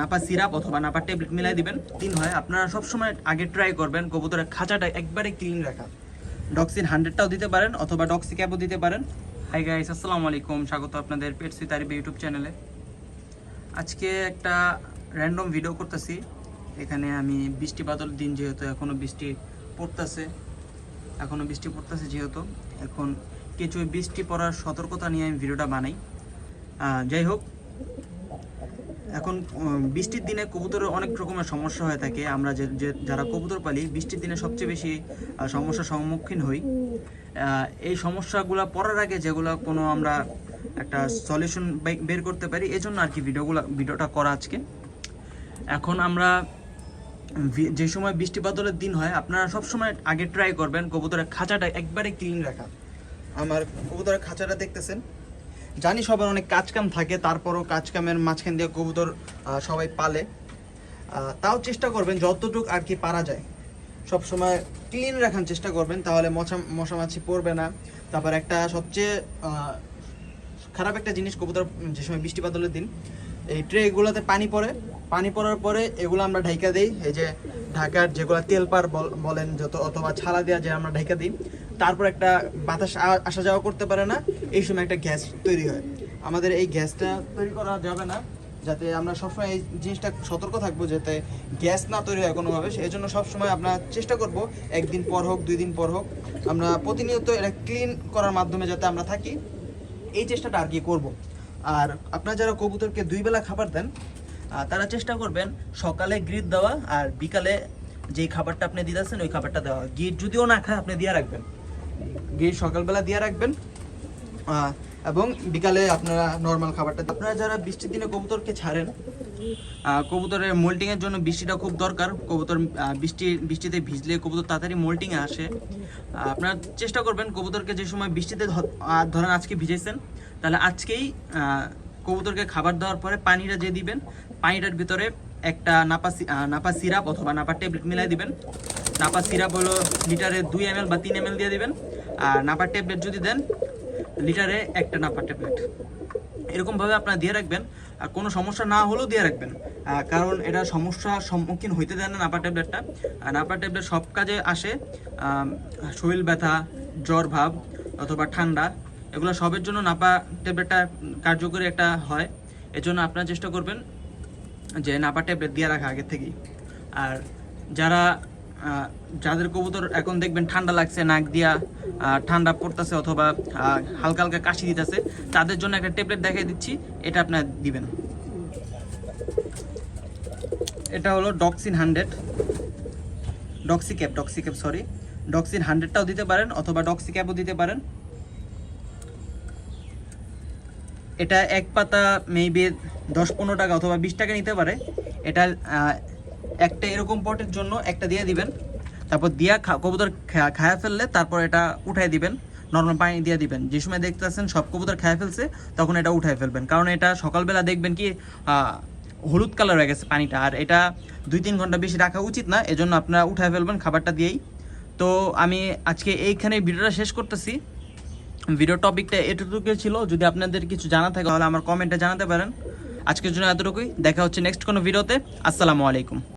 Napa syrup অথবা Napa tablet মিলাই দিবেন। তিন হয় আপনারা সবসময় আগে ট্রাই করবেন কবুতরের খাঁচাটা একবারে ক্লিন রাখা। ডক্সিন হান্ড্রেডটাও দিতে পারেন অথবা ডক্সি ক্যাপও দিতে পারেন। হাই গাইস আসসালামু আলাইকুম। স্বাগত আপনাদের পেট সুইতারিবে ইউটিউব চ্যানেলে আজকে একটা র্যান্ডম ভিডিও করতেছি। এখানে আমি বৃষ্টি বাদল দিন যেহেতু এখনও বৃষ্টি পড়তেছে। এখনও বৃষ্টি পড়তেছে যেহেতু। এখন কিছু বৃষ্টি পড়ার সতর্কতা নিয়ে আমি ভিডিওটা বানাই। যাই হোক এখন বৃষ্টির দিনে কবুতরের অনেক রকমের সমস্যা হয়ে থাকে। আমরা যে যারা কবুতর পালি, বৃষ্টির দিনে সবচেয়ে বেশি সমস্যার সম্মুখীন হই। এই সমস্যাগুলো পড়ার আগে যেগুলো কোনো আমরা একটা সলিউশন বের করতে পারি, এজন্য আর কি ভিডিওগুলো, ভিডিওটা করা আজকে। এখন আমরা যে সময় বৃষ্টি বাদলের দিন হয়, আপনারা সব সময় আগে ট্রাই করবেন কবুতরের খাঁচাটা একবারে ক্লিন রাখা। আমার কবুতরের খাঁচাটা দেখতেছেন? জানি সবার অনেক কাজকাম থাকে, তারপরও কাজকামের মাঝখান দিয়ে কবুতর সবাই পালে। তাও চেষ্টা করবেন যতটুকু আর কি পারা যায়। সব সময় ক্লিন রাখার চেষ্টা করবেন, তাহলে মশা মশামাছি পড়বে না। তারপর একটা সবচেয়ে খারাপ একটা জিনিস কবুতর, যে সময় বৃষ্টিপাত হলে দিন এই ট্রেগুলোতে পানি পড়ে। পানি পড়ার পরে এগুলো আমরা ঢাইকা দিই। এই যে ঢাকার যেগুলো তেল পার বল- বলেন যত, অথবা ছালা দেওয়া যে আমরা ঢাইকা দিই, তারপর একটা বাতাস আসা যাওয়া করতে পারে না। এই সময় একটা গ্যাস তৈরি হয়। আমাদের এই গ্যাসটা তৈরি করা যাবে না, যাতে আমরা সবসময় এই জিনিসটা সতর্ক থাকব, যাতে গ্যাস না তৈরি হয় কোনোভাবে। সেই জন্য সবসময় আমরা চেষ্টা করব, একদিন পর হোক, দুই দিন পর হোক, আমরা প্রতিনিয়ত এটা ক্লিন করার মাধ্যমে যাতে আমরা থাকি। এই চেষ্টাটা আর কি করব। আর আপনারা যারা কবুতরকে দুই বেলা খাবার দেন তারা চেষ্টা করবেন সকালে গ্রিট দেওয়া আর বিকালে যেই খাবারটা আপনি দিতেছেন, ওই খাবারটা দেওয়া গিট যদিও না খায়, আপনি দিয়ে রাখবেন গিট সকালবেলা দিয়ে রাখবেন এবং বিকালে আপনারা নর্মাল খাবারটা। আপনারা যারা বৃষ্টির দিনে কবুতরকে ছাড়েন কবুতরের মোল্টিংয়ের জন্য বৃষ্টিটা খুব দরকার। কবুতর বৃষ্টি, বৃষ্টিতে ভিজলে কবুতর তাড়াতাড়ি মোল্টিংয়ে আসে। আপনারা চেষ্টা করবেন কবুতরকে যে সময় বৃষ্টিতে ধরেন আজকে ভিজেছেন, তাহলে আজকেই কবুতরকে খাবার দেওয়ার পরে পানিটা যে দিবেন, পানিটার ভিতরে একটা নাপা নাপা সিরাপ অথবা নাপা ট্যাবলেট মিলাই দিবেন। নাপা সিরাপ হলো লিটারে দুই এম বা তিন এম দিয়ে দিবেন। আর নাপা ট্যাবলেট যদি দেন, লিটারে একটা নাপা ট্যাবলেট। এরকমভাবে আপনারা দিয়ে রাখবেন, আর কোনো সমস্যা না হলেও দিয়ে রাখবেন। কারণ এটা সমস্যার সম্মুখীন হইতে দেন না নাপা ট্যাবলেটটা। আর নাপা ট্যাবলেট সব কাজে আসে শরীর ব্যথা, জ্বর ভাব অথবা ঠান্ডা, এগুলো সবের জন্য নাপা ট্যাবলেটটা কার্যকরী একটা হয়। এজন্য আপনারা চেষ্টা করবেন যে নাপা ট্যাবলেট দিয়ে রাখা আগের থেকেই। আর যারা যাদের কবুতর এখন দেখবেন ঠান্ডা লাগছে, নাক দিয়া ঠান্ডা পড়তেছে অথবা হালকা হালকা কাশি দিতেছে, তাদের জন্য একটা ট্যাবলেট দেখিয়ে দিচ্ছি, এটা আপনার দিবেন। এটা হলো Doxin hundred. Doxy cap Doxy cap sorry Doxin হান্ড্রেডটাও দিতে পারেন অথবা ডক্সি ক্যাপও দিতে পারেন। এটা এক পাতা মেবি দশ পনেরো টাকা অথবা বিশ টাকা নিতে পারে। এটা একটা এরকম পটের জন্য একটা দিয়ে দিবেন। তারপর দিয়া কবুতর খায়া ফেললে তারপর এটা উঠাই দিবেন নর্মাল পানি দিয়ে দিবেন। যে সময় দেখতেছেন সব কবুতর খায়া ফেলছে, তখন এটা উঠাই ফেলবেন। কারণ এটা সকালবেলা দেখবেন কি হলুদ কালার হয়ে গেছে পানিটা। আর এটা দুই তিন ঘণ্টা বেশি রাখা উচিত না, এজন্য আপনারা উঠায় ফেলবেন খাবারটা দিয়েই। তো আমি আজকে এইখানে ভিডিওটা শেষ করতেছি। ভিডিও টপিকটা এতটুকু ছিল। যদি আপনাদের কিছু জানা থাকে, তাহলে আমার কমেন্টে জানাতে পারেন। আজকের জন্য এতটুকুই। দেখা হচ্ছে নেক্সট কোনো ভিডিওতে। আসসালামু আলাইকুম।